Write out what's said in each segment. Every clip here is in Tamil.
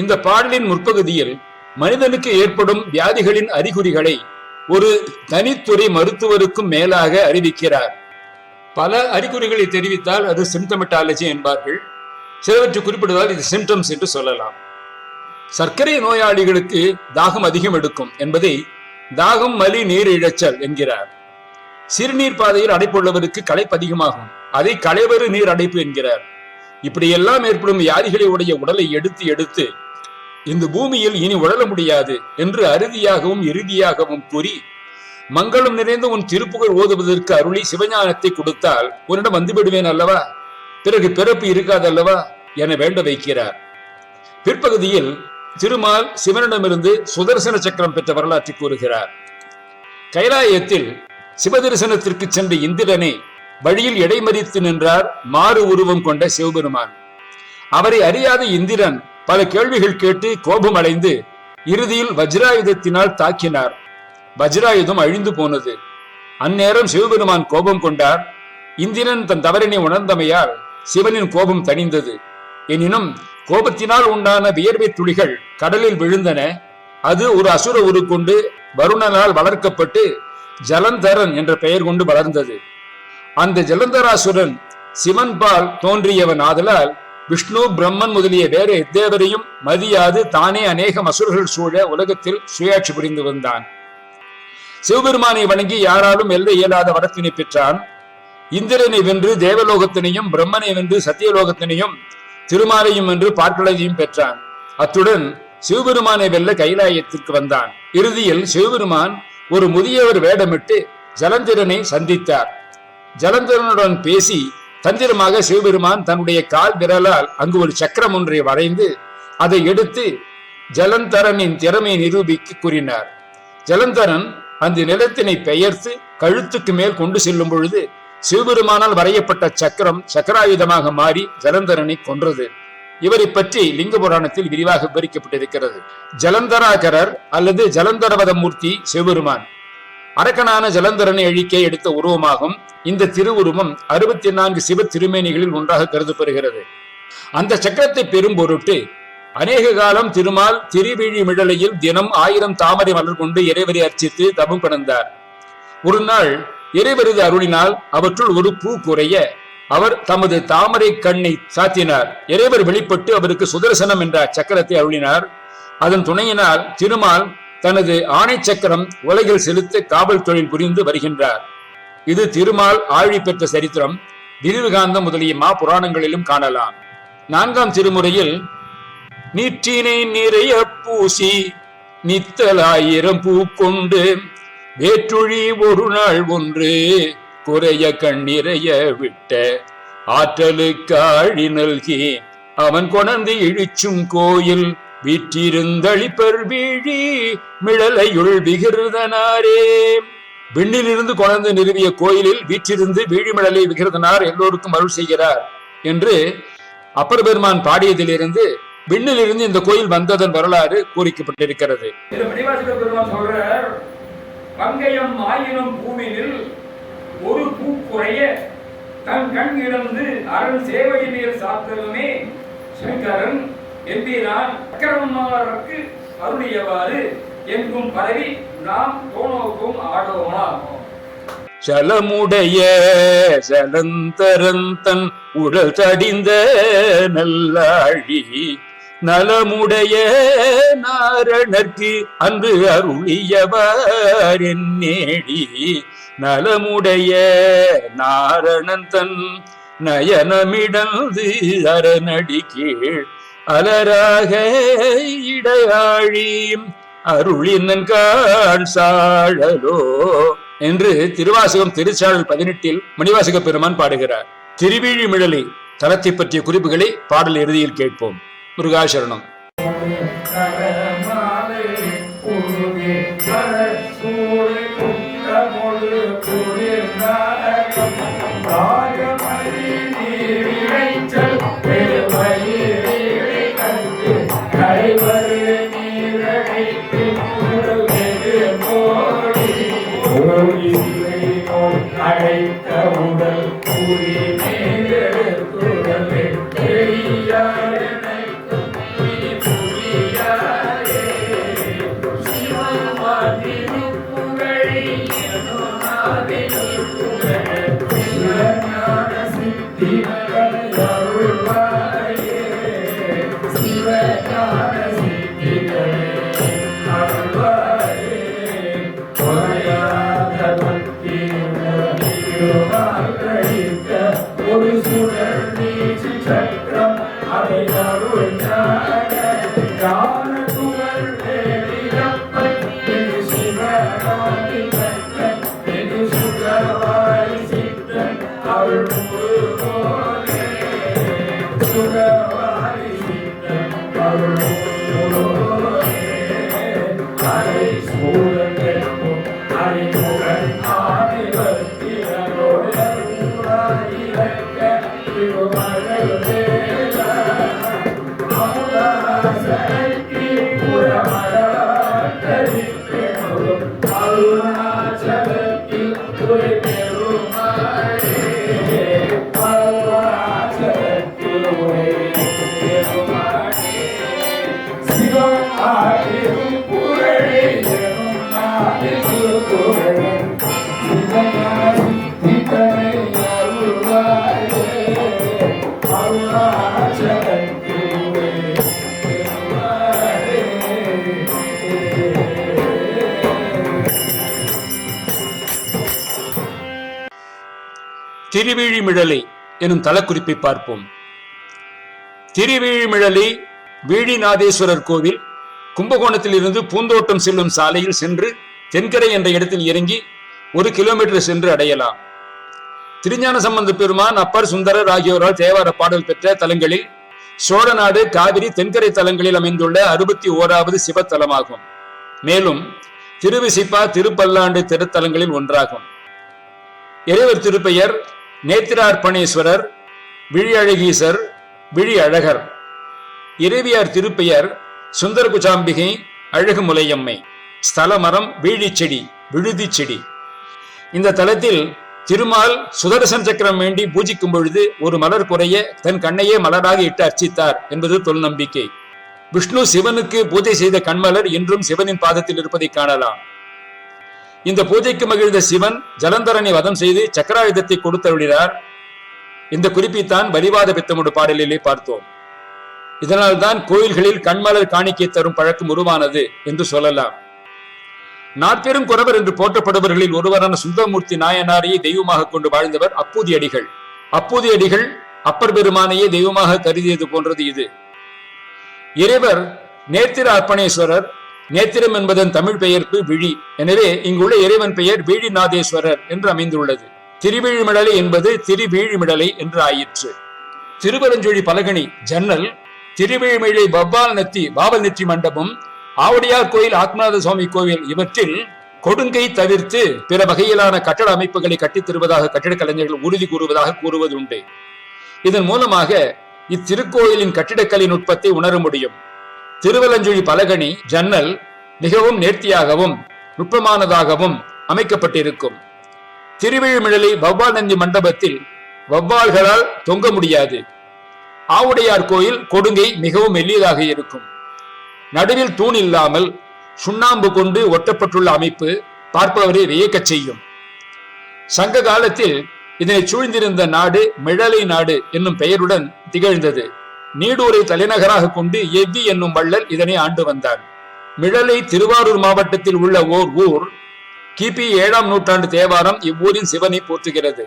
இந்த பாடலின் முற்பகுதியில் மனிதனுக்கு ஏற்படும் வியாதிகளின் அறிகுறிகளை ஒரு தனித்துறை மருத்துவருக்கும் மேலாக அறிவிக்கிறார். பல அறிகுறிகளை தெரிவித்தால் அது சிம்டமெட்டாலஜி என்பார்கள். சிலவற்றை குறிப்பிடுவதால் இது சிம்டம்ஸ் என்று சொல்லலாம். சர்க்கரை நோயாளிகளுக்கு தாகம் அதிகம் எடுக்கும் என்பதை தாகம் மலி நீர் இழைச்சல் என்கிறார். சிறுநீர் பாதையில் அடைப்புள்ளவருக்கு களைப்பு அதிகமாகும். அதை களைவரு நீர் அடைப்பு என்கிறார். இப்படி எல்லாம் ஏற்படும் வியாதிகளை உடைய உடலை எடுத்து எடுத்து இந்த பூமியில் இனி உழல முடியாது என்று அறுதியாகவும் இறுதியாகவும் கூறி மங்களம் நிறைந்த உன் திருப்புகழ் ஓதுவதற்கு அருளி சிவஞானத்தை கொடுத்தால் உன்னிடம் வந்துவிடுவேன் அல்லவா? பிறகு பிறப்பு இருக்காதல்லவா என வேண்ட வைக்கிறார். பிற்பகுதியில் திருமால் சிவனிடமிருந்து சுதர்சன சக்கரம் பெற்ற வரலாற்றை கூறுகிறார். கைலாயத்தில் சிவதரிசனத்திற்கு சென்ற இந்திரனை வழியில் இடைமறித்து நின்றார் மாறு உருவம் கொண்ட சிவபெருமான். அவரை அறியாத இந்திரன் பல கேள்விகள் கேட்டு கோபம் அடைந்து இறுதியில் வஜ்ராயுதத்தினால் தாக்கினார். வஜ்ராயுதம் அழிந்து போனது. அந்நேரம் சிவபெருமான் கோபம் கொண்டார். இந்திரன் தன் தவறினை உணர்ந்தமையால் சிவனின் கோபம் தணிந்தது. எனினும் கோபத்தினால் உண்டான வியர்வை துளிகள் கடலில் விழுந்தன. அது ஒரு அசுர உரு கொண்டு வருணனால் வளர்க்கப்பட்டு ஜலந்தரன் என்ற பெயர் கொண்டு வளர்ந்தது. அந்த ஜலந்தராசுரன் சிவன்பால் தோன்றியவன் ஆதலால் விஷ்ணு பிரம்மன் முதலிய வேறு எத்தேவரையும் மதியாது தானே அநேக அசுரர்கள் சூழ உலகத்தில் சுயாட்சி புரிந்து வந்தான். சிவபெருமானை வணங்கி யாராலும் வெல்ல இயலாத வரத்தினை பெற்றான். இந்திரனை வென்று தேவலோகத்தினையும் பிரம்மனை வென்று சத்தியலோகத்தினையும் திருமாலையும் வென்று பார்க்கலையும் பெற்றான். அத்துடன் சிவபெருமானை வெல்ல கைலாயத்திற்கு வந்தான். இறுதியில் சிவபெருமான் ஒரு முதியவர் வேடமிட்டு ஜலந்திரனை சந்தித்தார். ஜலந்திரனுடன் பேசி தந்திரமாக சிவபெருமான் தன்னுடைய கால் விரலால் அங்கு ஒரு சக்கரம் ஒன்றை வரைந்து அதை எடுத்து ஜலந்தரனின் திறமையை நிரூபிக்க கூறினார். ஜலந்தரன் அந்த நிலத்தினை பெயர்த்து கழுத்துக்கு மேல் கொண்டு செல்லும் பொழுது சிவபெருமானால் வரையப்பட்ட சக்கரம் சக்கராயுதமாக மாறி ஜலந்தரனை கொன்றது. இவரை பற்றி லிங்க புராணத்தில் விரிவாக விவரிக்கப்பட்டிருக்கிறது. ஜலந்தராகரர் அல்லது ஜலந்தரவத மூர்த்தி சிவபெருமான். அரக்கனான ஜலந்தரனை அழிக்க எடுத்த உருவமாகும். இந்த திருவுருவம் அறுபத்தி நான்கு சிவ திருமேனிகளில் ஒன்றாக கருதப்படுகிறது. அந்த சக்கரத்தை பெரும் பொருட்டு அநேக காலம் திருமால் திருவிழி மிழலையில் தினம் ஆயிரம் தாமரை மலர் கொண்டு இறைவரை அர்ச்சித்து தபம் கடந்தார் ஒரு நாள் இறைவரது அருளினால் அவற்றுள் ஒரு பூ குறைய அவர் தமது தாமரை கண்ணை சாத்தினார். இறைவர் வெளிப்பட்டு அவருக்கு சுதர்சனம் என்ற சக்கரத்தை அருளினார். அதன் துணையினால் திருமால் தனது ஆணை சக்கரம் உலகில் செலுத்த காவல் தொழில் புரிந்து வருகின்றார். இது திருமால் ஆழி பெற்ற சரித்திரம் விரிவுகாந்தம் முதலிய மா புராணங்களிலும் காணலாம். நான்காம் திருமுறையில் நீற்றினை நிறைய பூசி நித்தலாயிரம் பூ கொண்டு வேற்றுழி ஒரு நாள் ஒன்று குறைய கண்ணிறைய விட்ட ஆற்றலுக்காழி நல்கி அவன் கொணர்ந்து இழிச்சும் கோயில் வீற்றிருந்தளிப்பர் வீழி மிழலையுள் விகிருதனாரே. விண்ணிலிருந்து கொணர்ந்து நிறுவிய கோயிலில் வீற்றிருந்து வீழிமிழலை விகிருதனார் எல்லோருக்கும் அருள் செய்கிறார் என்று அப்பர் பெருமான் பாடியதிலிருந்து விண்ணிலிருந்து இந்த கோயில் வந்ததன் வரலாறு கூறிக்கப்பட்டிருக்கிறது. பங்கயம் ஒரு பூக்குறைய தன் கண் இழந்து அரண் சேவையினர் சாத்தலுமே சங்கரன் எம்பிரான் அக்கிரமமாருக்கு அருளியவாறு எங்கும் பரவி நாம் தோணோக்கும் ஆடோமாகும் சலமுடைய சலந்தரந்தன் உடல் தடிந்த நல்லாழி நலமுடைய நாரணர்க்கு அன்று அருளியவர் நேடி நலமுடைய நாரணன் தன் நயனமிடந்து அரணடி கீழ் அலராக இடையாழி அருளினன் கால் சாழலோ என்று திருவாசகம் திருச்சாளல் பதினெட்டில் மணிவாசக பெருமான் பாடுகிறார். திருவிழிமிழலி தலத்தை பற்றிய குறிப்புகளை பாடல் இறுதியில் கேட்போம். முருகாசரணம். Amen. திருவிழிமிழலை எனும் தலக்குறிப்பை பார்ப்போம். திருவிழிமிழலை வீழிநாதேஸ்வரர் கோவில் கும்பகோணத்தில் இருந்து பூந்தோட்டம் செல்லும் சாலையில் சென்று தென்கரை என்ற இடத்தில் இறங்கி ஒரு கிலோமீட்டர் சென்று அடையலாம். திருஞான சம்பந்த பெருமான் அப்பர் சுந்தரர் ஆகியோரால் தேவார பாடல் பெற்ற தலங்களில் சோழநாடு காவிரி தென்கரை தலங்களில் அமைந்துள்ள அறுபத்தி ஓராவது சிவத்தலமாகும். மேலும் திருவிசிப்பா திருப்பல்லாண்டு திருத்தலங்களில் ஒன்றாகும். இறைவர் திருப்பெயர் நேத்திரார்ப்பணேஸ்வரர் விழியழகீசர் விழி அழகர் இறைவியார் திருப்பெயர் சுந்தரகுஜாம்பிகை அழகுமுலையம்மை. ஸ்தலமரம் வீழிச்செடி விழுதி செடி இந்த தலத்தில் திருமால் சுதர்சன் சக்கரம் வேண்டி பூஜிக்கும் பொழுது ஒரு மலர் குறைய தன் கண்ணையே மலராக இட்டு அர்ச்சித்தார் என்பது தொல்நம்பிக்கை விஷ்ணு சிவனுக்கு பூஜை செய்த கண்மலர் இன்றும் சிவனின் பாதத்தில் இருப்பதை காணலாம். இந்த பூஜைக்கு மகிழ்ந்த சிவன் ஜலந்தரனை வதம் செய்து சக்கராயுதத்தை கொடுத்தருளினார். இந்த குறிப்பைத்தான் வலிவாத பித்தமுடு பாடலிலே பார்த்தோம். இதனால்தான் கோயில்களில் கண்மலர் காணிக்கை தரும் பழக்கம் உருவானது என்று சொல்லலாம். நாற்பெரும் குறவர் என்று போற்றப்படுபவர்களில் ஒருவரான சுந்தரமூர்த்தி நாயனாரையே தெய்வமாக கொண்டு வாழ்ந்தவர் அப்பூதி அடிகள் அப்பூதி அடிகள் அப்பர் பெருமானையே தெய்வமாக கருதியது போன்றது இது. இறைவர் நேத்திர அர்ப்பணேஸ்வரர் நேத்திரம் என்பதன் தமிழ் பெயர்ப்பு விழி. எனவே இங்குள்ள இறைவன் பெயர் வீழிநாதேஸ்வரர் என்று அமைந்துள்ளது. திருவிழிமிடலை என்பது திருவீழிமிடலை என்று ஆயிற்று. திருவரஞ்சொழி பலகணி ஜன்னல் திருவிழிமிழை வவ்வால் நத்தி பாவல் நெற்றி மண்டபம் ஆவடியார் கோயில் ஆத்மநாத சுவாமி கோவில் இவற்றில் கொடுங்கை தவிர்த்து பிற வகையிலான கட்டட அமைப்புகளை கட்டித் தருவதாக கட்டிடக் கலைஞர்கள் உறுதி கூறுவதாக கூறுவது உண்டு இதன் மூலமாக இத்திருக்கோயிலின் கட்டிடக்கலை நுட்பத்தை உணர முடியும். திருவலஞ்சுழி பலகணி ஜன்னல் மிகவும் நேர்த்தியாகவும் நுட்பமானதாகவும் அமைக்கப்பட்டிருக்கும். திருவிழிமிழலி வவ்வால் நந்தி மண்டபத்தில் வவ்வால்களால் தொங்க முடியாது. ஆவுடையார் கோயில் கொடுங்கை மிகவும் மெல்லியதாக இருக்கும். நடுவில் தூண் இல்லாமல் சுண்ணாம்பு கொண்டு ஒட்டப்பட்டுள்ள அமைப்பு பார்ப்பவரை வியக்கச் செய்யும். சங்க காலத்தில் இதனை சூழ்ந்திருந்த நாடு மிழலை நாடு என்னும் பெயருடன் திகழ்ந்தது. நீடூரை தலைநகராக கொண்டு எவ்வி என்னும் வள்ளல் இதனை ஆண்டு வந்தார். மிழலை திருவாரூர் மாவட்டத்தில் உள்ள ஓர் ஊர் கிபி ஏழாம் நூற்றாண்டு தேவாரம் இவ்வூரின் சிவனை போற்றுகிறது.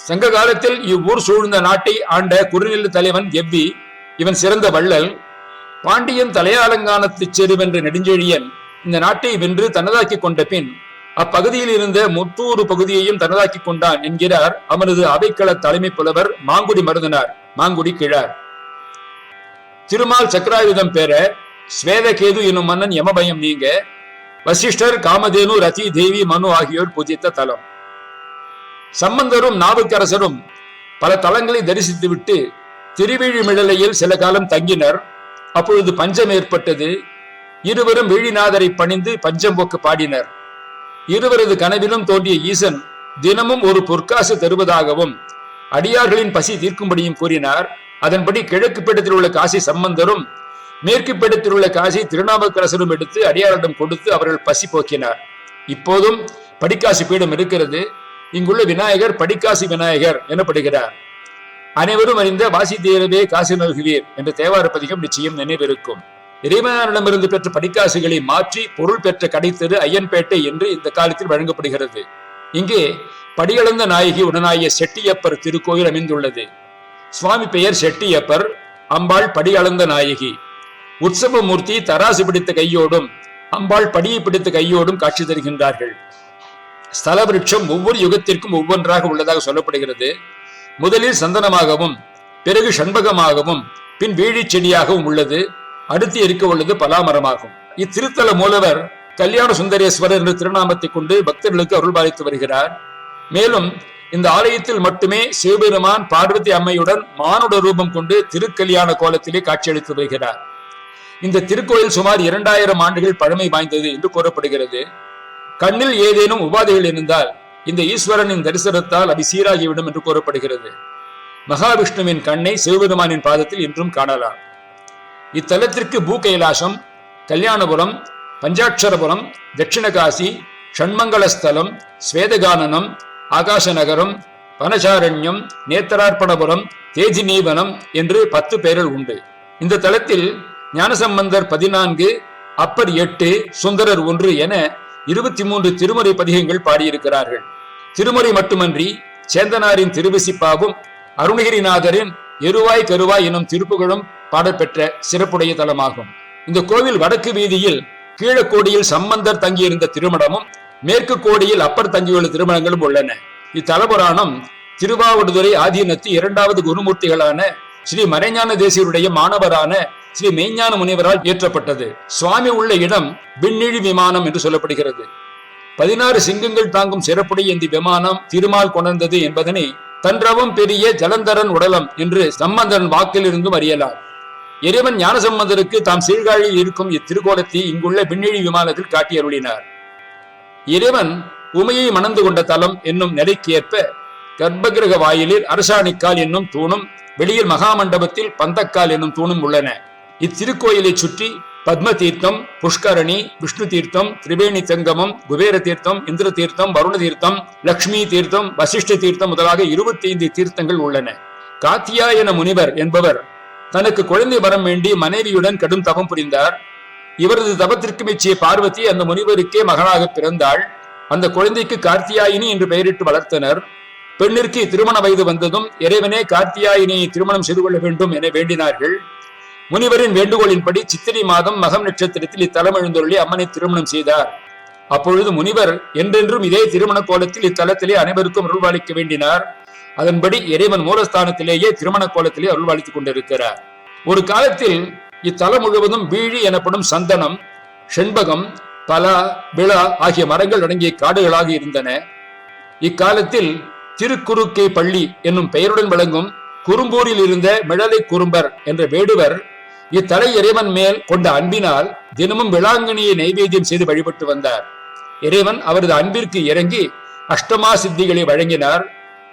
சங்க காலத்தில் இவ்வூர் சூழ்ந்த நாட்டை ஆண்ட குறுநில தலைவன் எவ்வி இவன் சிறந்த வள்ளல் பாண்டியன் தலையாலங்கானத்து செருவென்ற நெடுஞ்செழியன் இந்த நாட்டை வென்று தனதாக்கி கொண்ட பின் அப்பகுதியில் இருந்த முத்தூறு பகுதியையும் தனதாக்கி கொண்டான் என்கிறார் அவனது அவைக்கள தலைமை புலவர் மாங்குடி மருதனார். மாங்குடி கிழார். திருமால் சக்கராயுதம் பெற ஸ்வேதகேது என்னும் மன்னன் யமபயம் நீங்க. வசிஷ்டர் காமதேனு ரதி தேவி மனு ஆகியோர் பூஜித்த தலம். சம்பந்தரும் நாவுக்கரசரும் பல தலங்களை தரிசித்துவிட்டு திருவிழிமிழலையில் சில காலம் தங்கினர். அப்பொழுது பஞ்சம் ஏற்பட்டது. இருவரும் விழிநாதரை பணிந்து பஞ்சம் போக்கு பாடினர். இருவரது கனவிலும் தோன்றிய ஈசன் தினமும் ஒரு பொற்காசு தருவதாகவும் அடியார்களின் பசி தீர்க்கும்படியும் கூறினார். அதன்படி கிழக்கு பீடத்தில் உள்ள காசி சம்பந்தரும் மேற்கு பீடத்தில் உள்ள காசி திருநாவுக்கரசரும் எடுத்து அடியாரிடம் கொடுத்து அவர்கள் பசி போக்கினார். இப்போதும் படிக்காசி பீடம் இருக்கிறது. இங்குள்ள விநாயகர் படிக்காசி விநாயகர் எனப்படுகிறார். அனைவரும் அறிந்த வாசி தேரவே காசி நல்குவீர் என்ற தேவார பதிகம் நிச்சயம் நினைவிருக்கும். இறைவனாரிடமிருந்து பெற்ற படிக்காசுகளை மாற்றி பொருள் பெற்ற கடைத்தெரு ஐயன்பேட்டை என்று இந்த காலத்தில் வழங்கப்படுகிறது. இங்கே படியளந்த நாயகி உடனாகிய செட்டியப்பர் திருக்கோயில் அமைந்துள்ளது. சுவாமி பெயர் செட்டியப்பர் அம்பாள் படியளந்த நாயகி. உற்சவ மூர்த்தி தராசு பிடித்த கையோடும் அம்பாள் படியை பிடித்த கையோடும் காட்சி தருகின்றார்கள். ஸ்தல விருட்சம் ஒவ்வொரு யுகத்திற்கும் ஒவ்வொன்றாக உள்ளதாக சொல்லப்படுகிறது. முதலில் சந்தனமாகவும் பிறகு சண்பகமாகவும் பின் வீழி செடியாகவும் உள்ளது. அடுத்து இருக்க உள்ளது பலாமரமாகும். இத்திருத்தல மூலவர் கல்யாண சுந்தரேஸ்வரர் என்ற திருநாமத்தை கொண்டு பக்தர்களுக்கு அருள்பாலித்து வருகிறார். மேலும் இந்த ஆலயத்தில் மட்டுமே சிவபெருமான் பார்வதி அம்மையுடன் மானுட ரூபம் கொண்டு திருக்கல்யாண கோலத்திலே காட்சியளித்து வருகிறார். இந்த திருக்கோயில் சுமார் இரண்டாயிரம் ஆண்டுகள் பழமை வாய்ந்தது என்று கூறப்படுகிறது. கண்ணில் ஏதேனும் உபாதைகள் இருந்தால் இந்த ஈஸ்வரனின் தரிசனத்தால் அவை சீராகிவிடும் என்று கூறப்படுகிறது. மகாவிஷ்ணுவின் கண்ணை சிவபெருமானின் பாதத்தில் இன்றும் காணலாம். இத்தலத்திற்கு பூ கைலாசம் கல்யாணபுரம் பஞ்சாட்சரபுரம் தட்சிணகாசி ஷண்மங்கலஸ்தலம் ஸ்வேதகானனம் ஆகாசநகரம் வனசாரண்யம் தேஜி நீவனம் என்று பத்து பெயர்கள் உண்டு. இந்த தலத்தில் ஞானசம்பந்தர் பதினான்கு அப்பர் எட்டு சுந்தரர் ஒன்று என இருபத்தி மூன்று திருமுறை பதிகங்கள் பாடியிருக்கிறார்கள். திருமுறை மட்டுமன்றி சேந்தனாரின் திருவிசிப்பாவும் அருணகிரிநாதரின் எருவாய் கருவாய் எனும் திருப்புகழும் பாடப்பெற்ற சிறப்புடைய தலமாகும். இந்த கோவில் வடக்கு வீதியில் கீழக்கோடியில் சம்பந்தர் தங்கியிருந்த திருமணமும் மேற்கு கோடியில் அப்பர் தங்கியுள்ள திருமணங்களும் உள்ளன. இத்தலபுராணம் திருவாவடுதுறை ஆதீனத்து இரண்டாவது குருமூர்த்திகளான ஸ்ரீ மறைஞான தேசியருடைய மாணவரான ஸ்ரீ மெய்ஞான முனிவரால் இயற்றப்பட்டது. சுவாமி உள்ள இடம் விண்ணிழி விமானம் என்று சொல்லப்படுகிறது. பதினாறு சிங்கங்கள் தாங்கும் சிறப்புடைய இந்த விமானம் திருமால் கொணர்ந்தது என்பதனை தன்றவும் பெரிய ஜலந்தரன் உடலம் என்று சம்பந்தரன் வாக்கிலிருந்தும் அறியலாம். இறைவன் ஞானசம்பந்தருக்கு தாம் சீர்காழியில் இருக்கும் இத்திருக்கோலத்தை இங்குள்ள விண்ணிழி விமானத்தில் காட்டி அருளினார் இறைவன் உமையை மணந்து கொண்ட தலம் என்னும் நிலைக்கு ஏற்ப கர்ப்பகிரக வாயிலில் அரசாணிக்கால் என்னும் தூணும் வெளியில் மகாமண்டபத்தில் பந்தக்கால் என்னும் தூணும் உள்ளன. இத்திருக்கோயிலை சுற்றி பத்ம தீர்த்தம் புஷ்கரணி விஷ்ணு தீர்த்தம் திரிவேணி சங்கமம் குபேர தீர்த்தம் இந்திர தீர்த்தம் வருண தீர்த்தம் லக்ஷ்மி தீர்த்தம் வசிஷ்ட தீர்த்தம் முதலாக இருபத்தி ஐந்து தீர்த்தங்கள் உள்ளன. காத்தியாயன முனிவர் என்பவர் தனக்கு குழந்தை வரம் வேண்டி மனைவியுடன் கடும் தவம் புரிந்தார். இவரது தபத்திற்கு மெச்சிய பார்வதி அந்த முனிவருக்கே மகனாக பிறந்தாள். அந்த குழந்தைக்கு கார்த்தியாயினி என்று பெயரிட்டு வளர்த்தனர். பெண்ணிற்கு திருமண வயது வந்ததும் இறைவனே கார்த்தியாயினியை திருமணம் செய்து கொள்ள வேண்டும் என வேண்டினார்கள். முனிவரின் வேண்டுகோளின்படி சித்திரை மாதம் மகம் நட்சத்திரத்தில் இத்தலம் எழுந்தொருளி அம்மனை திருமணம் செய்தார். அப்பொழுது முனிவர் என்றென்றும் இதே திருமண கோலத்தில் இத்தலத்திலே அனைவருக்கும் அருள்வாளிக்க வேண்டினார். அதன்படி இறைவன் மூலஸ்தானத்திலேயே திருமண கோலத்திலே அருள்வாளித்துக் கொண்டிருக்கிறார். ஒரு காலத்தில் இத்தலம் முழுவதும் வீழி எனப்படும் சந்தனம் செண்பகம் பலா விழா ஆகிய மரங்கள் அடங்கிய காடுகளாக இருந்தன. இக்காலத்தில் திருக்குறுக்கை பள்ளி என்னும் பெயருடன் விளங்கும் குறும்பூரில் இருந்த மிழலை குறும்பர் என்ற வேடுவர் இத்தலை இறைவன் மேல் கொண்ட அன்பினால் தினமும் விளாங்கனியை நைவேத்தியம் செய்து வழிபட்டு வந்தார். இறைவன் அவரது அன்பிற்கு இறங்கி அஷ்டமா சித்திகளை வழங்கினார்.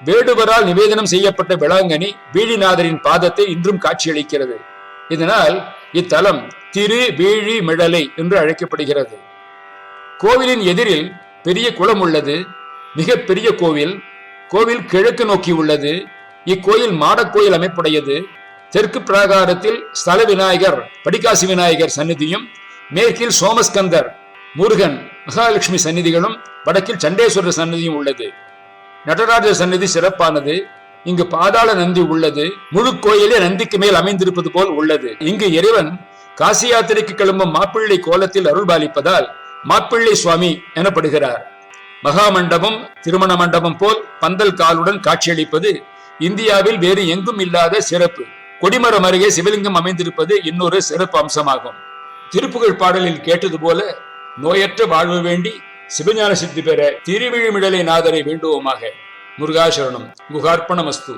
வேடுவரால் நிவேதனம் செய்யப்பட்ட விளாங்கனி வீழிநாதரின் பாதத்தை இன்றும் காட்சியளிக்கிறது. இதனால் இத்தலம் திரு வீழி மிழலை என்று அழைக்கப்படுகிறது. கோவிலின் எதிரில் பெரிய குளம் உள்ளது. மிக பெரிய கோவில். கோவில் கிழக்கு நோக்கி உள்ளது. இக்கோயில் மாடக்கோயில் அமைப்புடையது. தெற்கு பிராகாரத்தில் ஸ்தல விநாயகர் படிகாசி விநாயகர் சந்நிதியும் மேற்கில் சோமஸ்கந்தர் முருகன் மகாலட்சுமி சந்நிதிகளும் வடக்கில் சண்டேஸ்வரர் சந்நிதியும் உள்ளது. நடராஜர் சந்நிதி சிறப்பானது. இங்கு பாதாள நந்தி உள்ளது முழு கோயிலே நந்திக்கு மேல் அமைந்திருப்பது போல் உள்ளது. இங்கு இறைவன் காசி யாத்திரைக்கு கிளம்பும் மாப்பிள்ளை கோலத்தில் அருள்பாலிப்பதால் மாப்பிள்ளை சுவாமி எனப்படுகிறார். மகாமண்டபம் திருமண மண்டபம் போல் பந்தல் காலுடன் காட்சியளிப்பது இந்தியாவில் வேறு எங்கும் இல்லாத சிறப்பு. கொடிமரம் அருகே சிவலிங்கம் அமைந்திருப்பது இன்னொரு சிறப்பு அம்சமாகும். திருப்புகழ் பாடலில் கேட்டது போல நோயற்ற வாழ்வு வேண்டி சிவஞான சித்தி பெற திருவிழிமிடலை நாதரை வேண்டுவோமாக. முருகாசரணம். குகார்ப்பணமஸ்து